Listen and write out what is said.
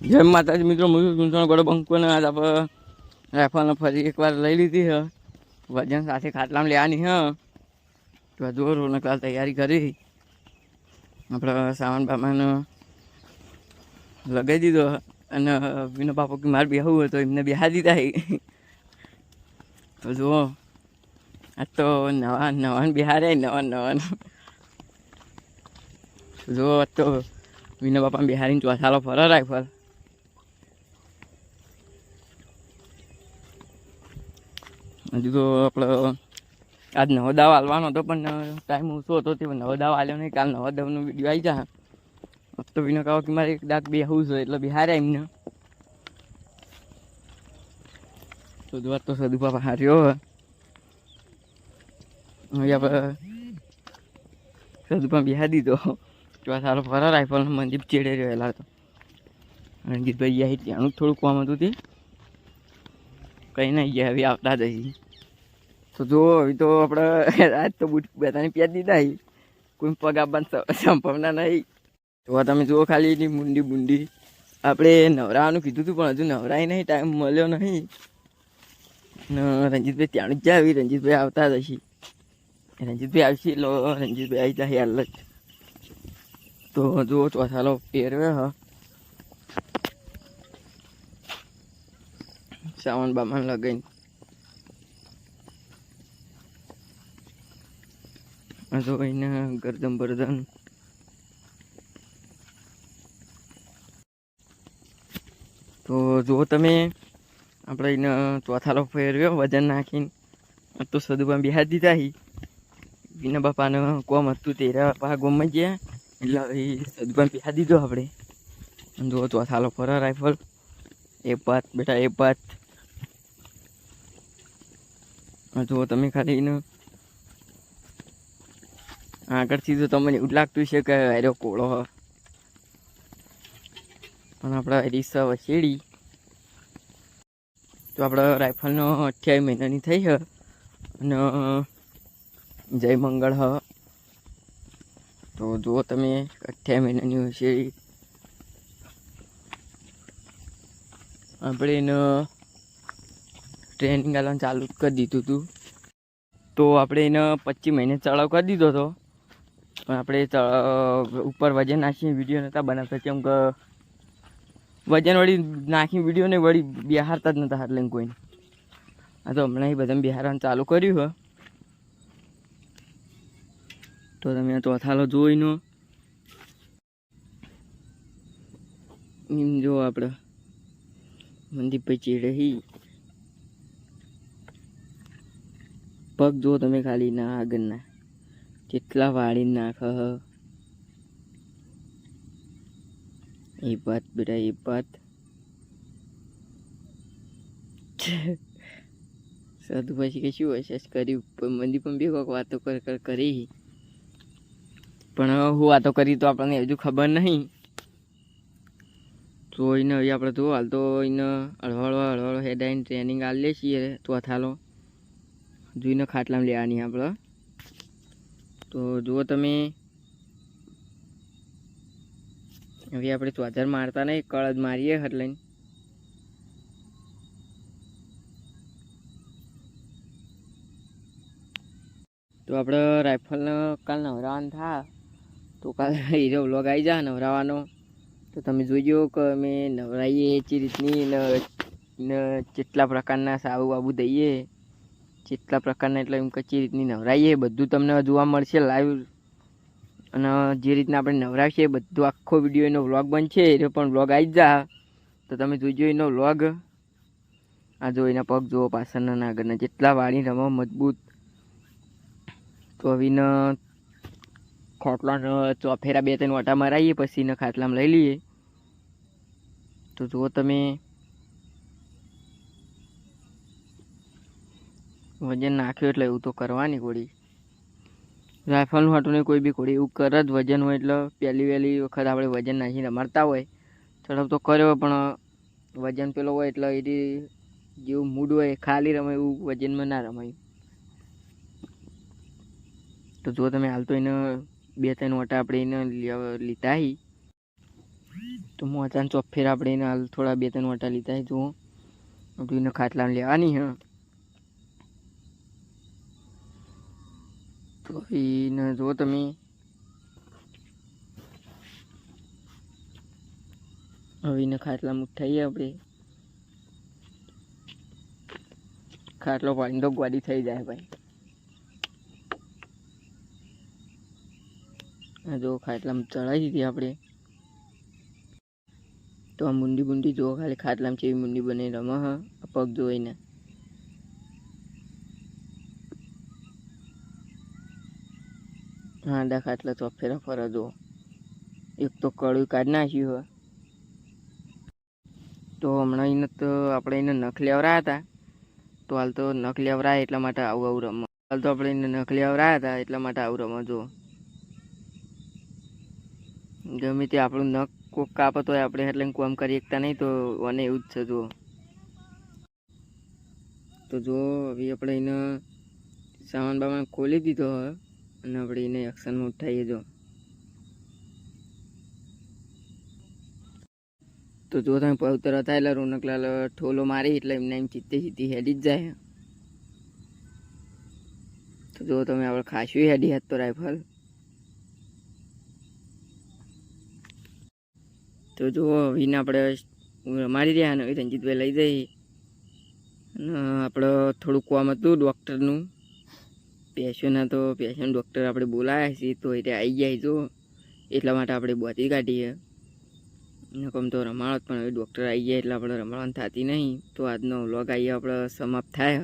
જય માતાજી મિત્રો હું ગુંસણ ગોળો બંકોને આજ આપણે રાઇફલને ફરી એકવાર લઈ લીધી હ. વજન સાથે ખાટલામાં લેવાની હ. તો રોડ નકલાલ તૈયારી કરી. આપણે સામાન બાપાનો લગાવી દીધો અને વિનો બાપો કે મારે બેહવું હતું એમને બેહા દીધા તો જુઓ, આ તો નવા નવા બિહારે નવા નવા જુઓ તો વિનો બાપા બિહારીને ચોથાલો ફરો રાઇફલ હજુ તો આપણે આજ નવો દાવા હાલવાનો હતો, પણ ટાઈમ ઓછો હતો તે નવો દાવા હાલ્યો નહીં. કાલ નવો દાવાનો વીડિયો આવી જાય તો વિનો કહો કે મારે એક દાગ બે હોવું છે, એટલે બિહારે એમને. તો જોવા તો સદુપા હાર્યો હવે. આપણે સદુપા બિહાર દીધો. તો સારો ફરાર રાઇફલ મંદીપ ચેડે રહ્યો એલા તો રણજીતભાઈ યાહી ત્યાંનું થોડું કામ હતું તે. કંઈ નહીં ગયા હવે આવતા જ તો જો હવે તો આપણે રાત તો બુટ બધાને પ્યાજ દીધા કોઈ પગ આપવાની સંભાવના નહીં તો તમે જુઓ ખાલી એની મુંડી બુંડી. આપણે નવરાવાનું કીધું હતું પણ હજુ નવરાય નહીં ટાઈમ મળ્યો નહીં ને રંજીતભાઈ ત્યાં જ આવી, રંજીતભાઈ આવતા જ હશે. રંજીતભાઈ આવશે એટલે રંજીતભાઈ આવી જાય હાલ જ. તો જુઓ ચોથાલો પહેરવે હ. સામાન બામાન લગાઈને આ તો એને ગરદન બરદન તો જુઓ તમે, આપણે એને ચોથાલો ફેરવ્યો વજન નાખીને. તો સદુબા બિહાર દીધા હી. વિના બાપાને કોમ હતું, તેરા પા ગોમાં ગયા. એટલે એ સદુબા બિહાર દીધો આપણે. જુઓ ચોથાલો ફરા રાઇફલ એ પાત બેટા એ આ જુઓ, તમે ખાલી એનું આગળથી તો તમને એવું લાગતું છે કે અરે કોળો, હ. પણ આપણા રીસ વસેડી, તો આપણા રાઇફલનો અઠ્યાવીસ મહિનાની થઈ છે અને, જય મંગળ, હ. તો જુઓ, તમે અઠ્યાવીસ મહિનાની વસેડી. આપણે એને ટ્રેનિંગ આલવાનું ચાલુ કરી દીધું હતું તો આપણે એને પચીસ મહિને ચડાવ કરી દીધો હતો પણ આપણે ઉપર વજન નાખીને વીડિયો નહોતા બનાવતા. કેમ કે વજન વળી નાખી વીડિયો ને વળી બિહારતા જ નહોતા હાથ કોઈને. આ તો હમણાં બધા બિહારવાનું ચાલુ કર્યું હોય તો તમે ચોથાલો જોઈનો એમ જો આપણે મનદીપભાઈ ચીડે હી પગ જો તમે ખાલી ના આગળના કેટલા વાળી નાખ એ વાત બેટા, એ વાત. સાધુ પછી કે શું હશે કર્યું પણ મંદી પણ બે કોઈક વાતો કર કર, કરી. પણ હું વાતો કરી તો આપણને હજુ ખબર નહીં. તો એને હવે આપણે તો હાલ તો એને હળવાળો હળવાળો હેડાઈને ટ્રેનિંગ આલી લેશીએ તો ચોથાલો જોઈને ખાટલામાં લેવાની આપણે. તો જુઓ તમે. હવે આપણે ચોધર મારતા નહીં, કળદ મારીએ લઈને તો આપણે રાઇફલને કાલ નવરાવાનું થા. તો કાલ હીરો વ્લોગ આવી જા નવરાવાનો. તો તમે જોઈજો કે અમે નવરાઈએ એ રીતની કેટલા પ્રકારના સાબુ બાબુ દઈએ. જેટલા પ્રકારના એટલે એમ કચી રીતની નવરાઈએ બધું તમને જોવા મળશે લાઈવ અને જે રીતના આપણે નવરાવીએ બધું આખો વીડિયો એનો વ્લોગ બનશે, એનો પણ વ્લોગ આવી જા તો તમે જોઈજો એનો વ્લોગ આ જો એના પગ જુઓ પાછળના આગળના, જેટલા વાળી રમો મજબૂત. તો હવે ખોટલા ચોફેરા બે ત્રણ વાટા મરાવીએ પછી એને ખાટલામાં લઈ લઈએ. તો જુઓ તમે વજન નાખ્યું એટલે એવું તો કરવાની કોડી રાઇફલનું હાટું કોઈ બી કોડી એવું કર જ વજન હોય એટલે પહેલી વહેલી વખત આપણે વજન નાખીને રમાડતા હોય. ચડપ તો કર્યો પણ વજન પેલો હોય એટલે એ જેવું મૂડ હોય, ખાલી રમાય એવું વજનમાં ના રમાય. તો જો તમે હાલ તો એને બે ત્રણ વટા આપણે એને લીધા હી. તો મોચાન ચોફેર આપણે એને હાલ થોડા બે ત્રણ વટા લીધા હી, જુઓ. આપણે એને ખાટલામાં લેવાની હ. તો એને જો તમે. હવે એને ખાટલામાં ઉઠાઈએ આપણે ખાટલો પાડીને તો ગ્વાડી થઈ જાય ભાઈ. જો ખાટલામાં ચડાવી દીધી આપણે. તો આ મુંડી બુંડી જો ખાલી ખાટલામાં ચેવી મુંડી બને રમા હ પગ જોઈને. હાંડા તો ફેરા ફરે જો એક તો કળું કાઢી નાખ્યું હ તો હમણાં એને તો આપણે એને નખ લેવરાયા હતા. તો હાલ તો નખ લેવરાય એટલા માટે આવું આવું રમે હાલ તો આપણે એને નખ લેવરાયા હતા એટલા માટે આવું રમો જો ગમે તે આપણું નખ કોક કાપતો હોય આપણે એટલે કોમ કરી શકતા નહીં તો અને એવું જ છે જુઓ. તો જો હવે આપણે એને સામાન બામાન ખોલી દીધો હોય. અને આપણે એને એક્શનમાં જો. તો જો તમે પવિત્ર હતા એટલે રોનકલાલ ઠોલો મારી એટલે એમને એમ ચિત્તે સીધી હેડી જ જાય. તો જો તમે આપણે ખાસું હેડી હાથ તો રાઇફલ તો જો વિન આપણે મારી રહ્યા રંજીતભાઈ લઈ જઈ અને આપણે થોડુંક કામ હતું ડૉક્ટરનું પેશન્ટના તો પેશન્ટ ડૉક્ટર આપણે બોલાયા છીએ તો એટલે આવી જાય જો. એટલા માટે આપણે બોતી કાઢીએ. નકમ તો રમાડત પણ હવે ડૉક્ટર આવી ગયા એટલે આપણે રમાડવાની થતી નહીં. તો આજનો વ્લોગ આવીએ આપણે સમાપ્ત થાય.